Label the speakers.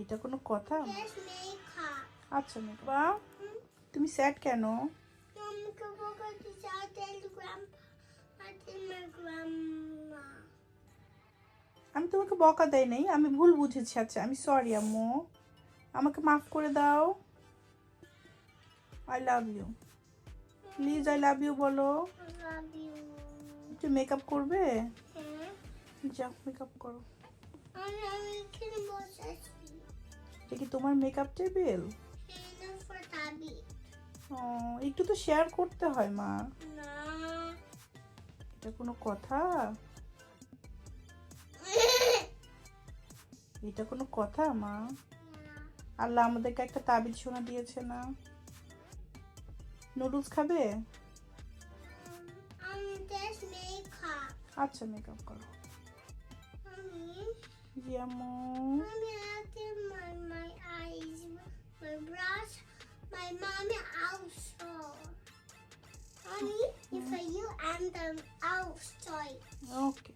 Speaker 1: এটা কোনো কথা? আচ্ছা বা তুমি স্যাড কেন. আমি তোমাকে বকা দেয় নাই আমি ভুল বুঝেছি। আচ্ছা আমি সরি আম্মু। আমাকে মাফ করে দাও। I love you please I love you বলো। একটু মেকআপ করবে?
Speaker 2: Yeah.
Speaker 1: যাও মেকআপ করো।
Speaker 2: I'm making a process.
Speaker 1: এটা কি তোমার মেকআপ টেবিল. ও একটু তো শেয়ার করতে হয় মা। এটা কোনো কথা? এটা কোনো কথা মা? আল্লাহ আমাদেরকে একটা তাবিজ শোনা দিয়েছে না। নুডলস খাবে. আচ্ছা মেকআপ করো।
Speaker 2: Mommy. Mommy, if you and um, I'll.
Speaker 1: Okay.